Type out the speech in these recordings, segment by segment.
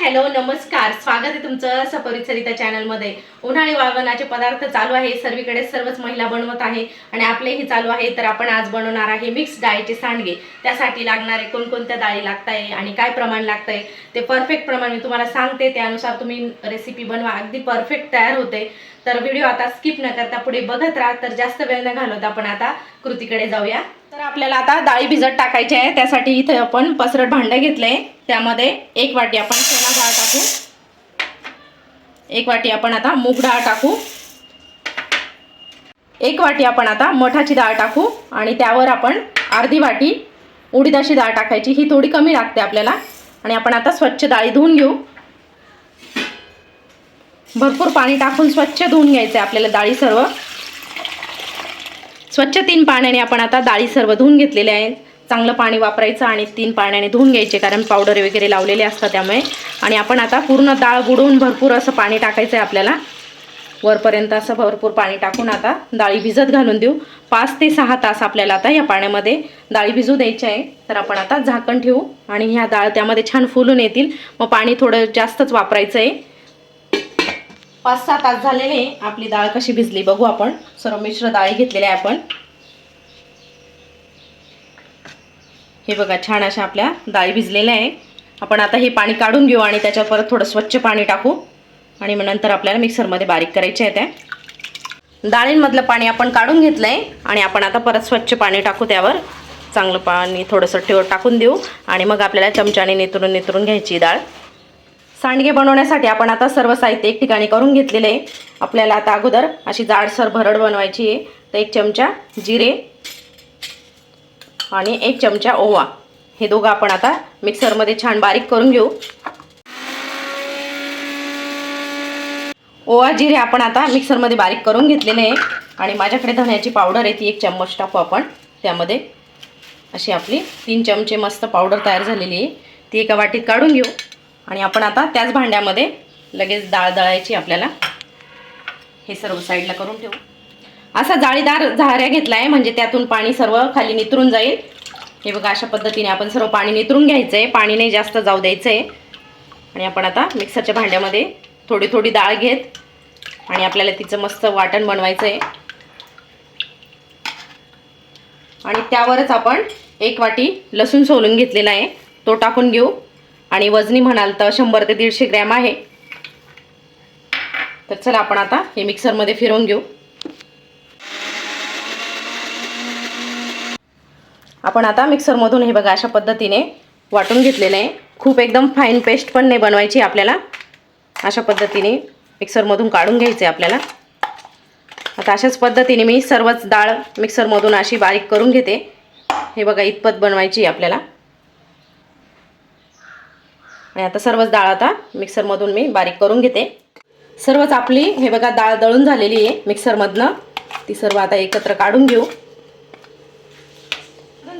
Hello नमस्कार. स्वागत आहे तुमचं सपरिचरिता चॅनलमध्ये. उन्हाळी वाळवणाचे पदार्थ चालू आहे. सर्वीकडे सर्वच महिला बनवत आहे आणि आपलेही चालू आहे. तर आपण आज बनवणार आहे मिक्स डाळीचे सांडगे. त्यासाठी लागणारे कोणकोणत्या डाळी लागताय आणि काय प्रमाण लागतंय ते परफेक्ट प्रमाण मी तुम्हाला सांगते. त्यानुसार तुम्ही रेसिपी बनवा. अगदी परफेक्ट तयार होते. तर व्हिडिओ आता स्किप न करता पुढे बघत राहा. तर जास्त वेळ न घालवता आपण आता कृतीकडे जाऊया. तर आपल्याला आता डाळी भिजत टाकायची आहे. त्यासाठी इथे आपण पसरट भांडं घेतलंय. त्यामध्ये एक वाटी आपण डाळ टाकू. एक वाटी आपण आता मूग डाळ टाकू. एक वाटी आपण आता मठाची डाळ टाकू आणि त्यावर आपण अर्धी वाटी उडीदाची डाळ टाकायची. ही थोडी कमी लागते आपल्याला. आणि आपण आता स्वच्छ डाळी धुवून घेऊ. भरपूर पाणी टाकून स्वच्छ धुवून घ्यायचं आहे आपल्याला डाळी सर्व. स्वच्छ तीन पाण्याने आपण आता डाळी सर्व धुवून घेतलेले आहे चांगलं पाणी वापरायचं आणि तीन पाण्याने धुवून घ्यायचे कारण पावडर वगैरे लावलेले असतात त्यामुळे. आणि आपण आता पूर्ण डाळ बुडवून भरपूर असं पाणी टाकायचं आहे आपल्याला. वरपर्यंत असं भरपूर पाणी टाकून आता डाळी भिजत घालून देऊ. पाच ते सहा तास आपल्याला आता या पाण्यामध्ये डाळी भिजू द्यायची आहे. तर आपण आता झाकण ठेवू आणि ह्या डाळ त्यामध्ये छान फुलून येतील. मग पाणी थोडं जास्तच वापरायचं आहे पाच सहा तास झालेले आपली डाळ कशी भिजली बघू आपण. सर्व मिश्र डाळी घेतलेले आहे आपण. हे बघा छान अशा आपल्या डाळी भिजलेल्या आहे. आपण आता हे पाणी काढून घेऊ आणि त्याच्यात परत थोडं स्वच्छ पाणी टाकू. आणि मग नंतर आपल्याला मिक्सरमध्ये बारीक करायचे आहे त्या. डाळींमधलं पाणी आपण काढून घेतलं आहे आणि आपण आता परत स्वच्छ पाणी टाकू त्यावर. चांगलं पाणी थोडंसं ठेव टाकून देऊ आणि मग आपल्याला चमच्याने नेतरून नेतरून घ्यायची डाळ. सांडगे बनवण्यासाठी आपण आता सर्व साहित्य एक ठिकाणी करून घेतलेले आहे. आपल्याला आता अगोदर अशी जाडसर भरड बनवायची आहे. तर एक चमचा जिरे आणि एक चमचा ओवा. हे दोघं आपण आता मिक्सरमध्ये छान बारीक करून घेऊ. ओवा जिरे आपण आता मिक्सरमध्ये बारीक करून घेतलेले आहे. आणि माझ्याकडे धण्याची पावडर आहे ती एक चम्मच टाकू आपण. त्यामध्ये अशी आपली तीन चमचे मस्त पावडर तयार झालेली आहे. ती एका वाटीत काढून घेऊ. आणि आपण आता त्याच भांड्यामध्ये लगेच डाळ दळायची आपल्याला. हे सर्व साईडला करून ठेवू. असा जाळीदार झाऱ्या घेतला आहे म्हणजे त्यातून पाणी सर्व खाली नितरून जाईल. हे बघा अशा पद्धतीने आपण सर्व पाणी नितरून घ्यायचं आहे पाणी नाही जास्त जाऊ द्यायचं आहे आणि आपण आता मिक्सरच्या भांड्यामध्ये थोडी थोडी डाळ घेत आणि आपल्याला तिचं मस्त वाटण बनवायचं आहे आणि त्यावरच आपण एक वाटी लसूण सोलून घेतलेला आहे. तो टाकून घेऊ. आणि वजनी म्हणाल तर शंभर ते दीडशे ग्रॅम आहे. तर चला आपण आता हे मिक्सरमध्ये फिरवून घेऊ. आपण आता मिक्सरमधून हे बघा अशा पद्धतीने वाटून घेतलेलं आहे. खूप एकदम फाईन पेस्ट पण नाही बनवायची आपल्याला. अशा पद्धतीने मिक्सरमधून काढून घ्यायचे आपल्याला. आता अशाच पद्धतीने मी सर्वच डाळ मिक्सरमधून अशी बारीक करून घेते. हे बघा इतपत बनवायची आहे आपल्याला. आणि आता सर्वच डाळ आता मिक्सरमधून मी बारीक करून घेते. सर्वच आपली हे बघा डाळ दळून झालेली आहे मिक्सरमधनं. ती सर्व आता एकत्र काढून घेऊ.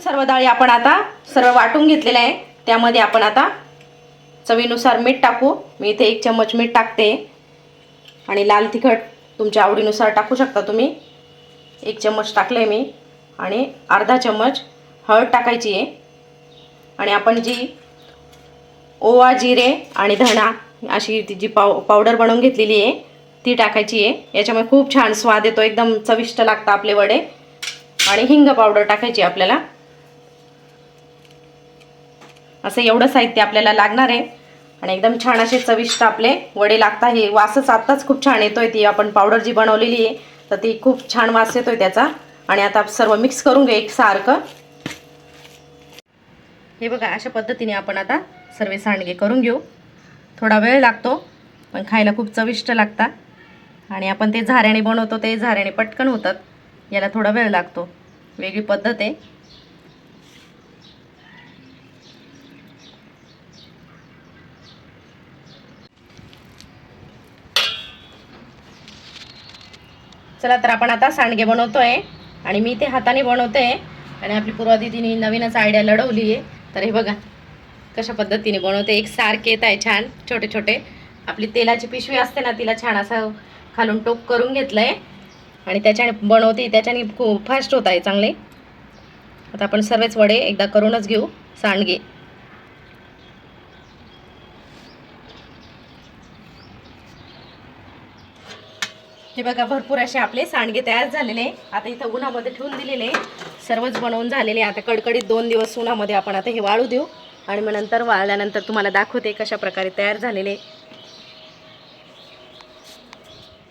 सर्व डाळी आपण आता सर्व वाटून घेतलेल्या आहे. त्यामध्ये आपण आता चवीनुसार मीठ टाकू. मी इथे एक चम्मच मीठ टाकते. आणि लाल तिखट तुमच्या आवडीनुसार टाकू शकता तुम्ही. एक चम्मच टाकले मी. आणि अर्धा चम्मच हळद टाकायची आहे. आणि आपण जी ओवा जिरे आणि धणा अशी ती जी पाव पावडर बनवून घेतलेली आहे ती टाकायची आहे. याच्यामुळे खूप छान स्वाद येतो. एकदम चविष्ट लागतं आपले वडे. आणि हिंग पावडर टाकायची आपल्याला. असं एवढं साहित्य आपल्याला लागणार आहे. आणि एकदम छान असे चविष्ट आपले वडे लागतात. हे वासच आत्ताच खूप छान येतोय. ती आपण पावडर जी बनवलेली आहे तर ती खूप छान वास येतोय त्याचा. आणि आता सर्व मिक्स करून घे एकसारखं हे बघा अशा पद्धतीने आपण आता सर्व सांडगे करून घेऊ. थोडा वेळ लागतो पण खायला खूप चविष्ट लागतात. आणि आपण ते झाऱ्याने बनवतो ते झाऱ्याने पटकन होतात. याला थोडा वेळ लागतो. वेगळी पद्धत आहे. चला तर आपण आता सांडगे बनवतोय. आणि मी ते हाताने बनवते. आणि आपली पूर्वा दिदीने नवीनच आयडिया लढवली आहे. तर हे बघा कशा पद्धतीने बनवते. एक सारखे येत आहे छान छोटे छोटे. आपली तेलाची पिशवी असते ना तिला छान असं खालून टोप करून घेतलं आहे आणि त्याच्याने बनवते. त्याच्याने खूप फास्ट होत आहे चांगले. आता आपण सर्वच वडे एकदा करूनच घेऊ. सांडगे. हे बघा भरपूर असे आपले सांडगे तयार झालेले आता इथं उन्हामध्ये ठेवून दिलेले सर्वच बनवून झालेले आता कडकडीत दोन दिवस उन्हामध्ये आपण आता हे वाळू देऊ. आणि मग नंतर वाळल्यानंतर तुम्हाला दाखवते कशा प्रकारे तयार झालेले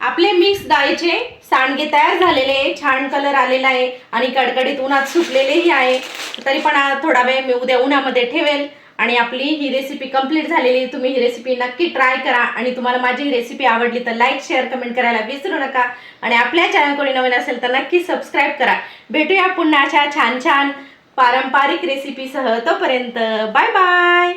आपले मिक्स डाळीचे सांडगे तयार झालेले छान कलर आलेला आहे. आणि कडकडीत उन्हात सुकलेलेही आहे. तरी पण थोडा वेळ मी उद्या उन्हामध्ये ठेवेल. आणि आपली ही रेसिपी कंप्लीट झालेली तुम्ही ही रेसिपी नक्की ट्राय करा. आणि तुम्हाला माझी ही रेसिपी आवडली तर लाईक शेअर कमेंट करायला विसरू नका. आणि आपल्या चॅनल कोणी नवीन असेल तर नक्की सबस्क्राईब करा. भेटूया पुन्हा अशा छान छान पारंपरिक रेसिपीसह तोपर्यंत बाय बाय